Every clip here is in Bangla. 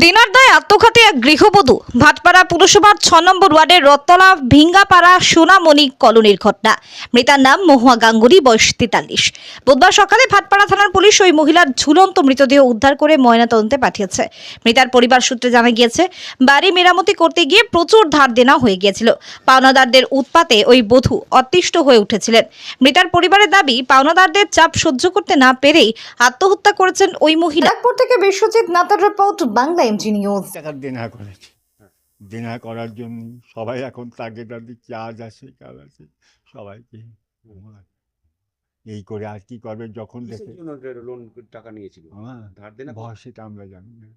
দিনারদায় আত্মঘাতী এক গৃহবধূ ভাটপাড়া পুরসভার ছ নম্বর ওয়ার্ডের রত্তলা ভিঙ্গাপাড়া সোনামণি কলোনির ঘটনা। মৃতার নাম মহুয়া গাঙ্গুলি, বয়স তেতাল্লিশ। বুধবার সকালে ভাটপাড়া থানার পুলিশ ওই মহিলার ঝুলন্ত মৃতদেহ উদ্ধার করে ময়নাতদন্তে পাঠিয়েছে। মৃতার পরিবার সূত্রে জানা গিয়েছে, বাড়ি মেরামতি করতে গিয়ে প্রচুর ধার দেনা হয়ে গিয়েছিল। পাওনাদারদের উৎপাতে ওই বধূ অতিষ্ঠ হয়ে উঠেছিলেন। মৃতার পরিবারের দাবি, পাওনাদারদের চাপ সহ্য করতে না পেরেই আত্মহত্যা করেছেন ওই মহিলা। থেকে Biswajit Natar report, Bangla MG news টাকার দেনা করেছে। দেনা করার জন্য সবাই এখন তাকে তাদের চার্জ আছে কাজ আছে সবাইকে এই করে আর কি করবে যখন দেখে লোন টাকা নিয়েছিল? আমার ধার দেনা ভয় সেটা আমরা জানি না।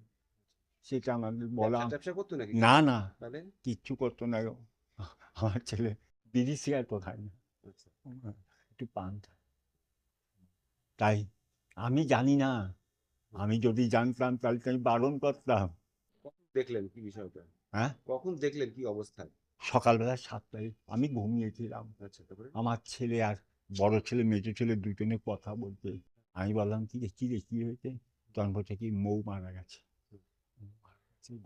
সেটা আমাদের বলা করতো নাকি? না না তাহলে? কিচ্ছু করতো না আমার ছেলে বিড়ি সিগারেট তো খায় না। আচ্ছা। একটু পান। তাই আমি জানি না। আমি যদি জানতাম তাহলে তো আমি বারণ করতাম। দেখলেন কি বিষয়টা? হ্যাঁ? কখন দেখলেন কি অবস্থায় সকালবেলা সাতটায় আমি ঘুমিয়েছিলাম। আচ্ছা তারপরে আমার ছেলে আর বড় ছেলে মেজো ছেলে দুজনে কথা বলতে আমি বললাম কি রে কি রে কি হয়েছে? তখন বলছে কি মৌ মারা গেছে।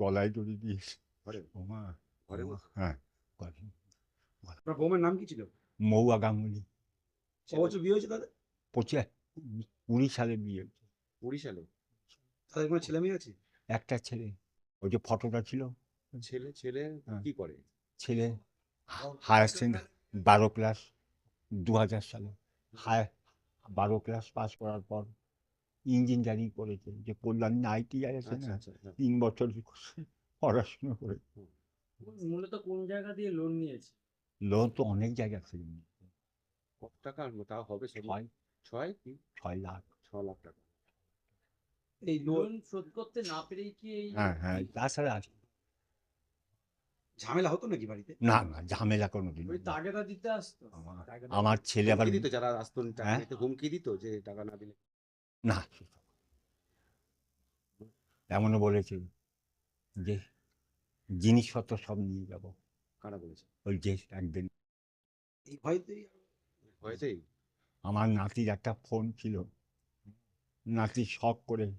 গলায় দড়ি দিয়েছে ঘরে? ও ঘরে হ্যাঁ গলায়। আপনার বৌমের নাম কি ছিল? মৌ আগাঙ্গুলি ছ বছর বিয়ে হয়েছে তাদের? পঁচিশ কুড়ি সালে বিয়ে হয়েছে। কুড়ি সালে? তাদের কোনো ছেলে মেয়ে আছে? একটা ছেলে। ওই যে ফটোটা ছিল। ছেলে ছেলে হ্যাঁ। কি করে? ছেলে হায়ার সেকেন্ডারি বারো ক্লাস দু হাজার সালে। হায়ার বারো ক্লাস পাস করার পর ইঞ্জিনিয়ারিং করেছে। যে কল্যাণী আইটিআই আছে আচ্ছা না আচ্ছা হ্যাঁ। তিন বছর পড়াশোনা করে। মূলত কোন জায়গা দিয়ে লোন নিয়েছে? লোন তো অনেক জায়গা থেকে নিয়েছে। কত টাকা? তাও হবে সব ছয়। ছয় কি? ছয় লাখ। ছ লাখ টাকা। এই লোন শোধ করতে না পেরেই কি হ্যাঁ হ্যাঁ। তাছাড়া ঝামেলা হতো নাকি বাড়িতে? না না ঝামেলা কোনো দিন তাগেদা দিতে আসতো। আমার- ছেলে আবার দিত যারা আসতো টাকা হ্যাঁ? হুমকি দিত যে টাকা না দিলে। না এমনও বলেছে যে জিনিসপত্র সব নিয়ে যাব। কারা বলেছে? ওই যে একদিন। এই ভয়তেই ভয়তেই? আমার নাতির একটা ফোন ছিল। নাতি শখ করে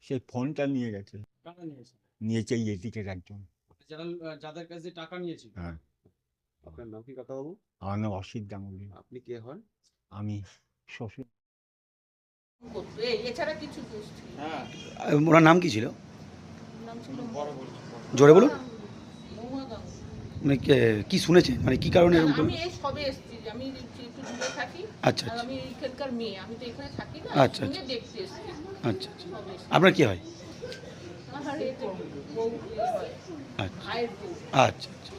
সেই ফোনটা নিয়ে গেছে। টাকা নিয়েছে? নিয়েছে এই এদিকের একজন। যারা যাদের কাছে টাকা নিয়েছিল? হ্যাঁ। আপনার নাম কি কথা বাবু আমার নাম অসিত গাঙ্গুলি। আপনি কে হন? আমি শ্বশুর। এছাড়া কিছু। হ্যাঁ। ওনার নাম কি ছিল? জোরে বলুন। মানে কে- কি শুনেছেন মানে কি কারণে এরকম আমি সবে এসেছি আমি একটু দূরে থাকি। আচ্ছা আর আচ্ছা। আমি এখানকার মেয়ে আমি তো এখানে থাকি না আচ্ছা, শুনে দেখতে এসেছি। আচ্ছা আচ্ছা। আপনার কি হয়? আমার এই বউ। ইয়ে হয়, আচ্ছা। ভাইয়ের বউ। আচ্ছা আচ্ছা।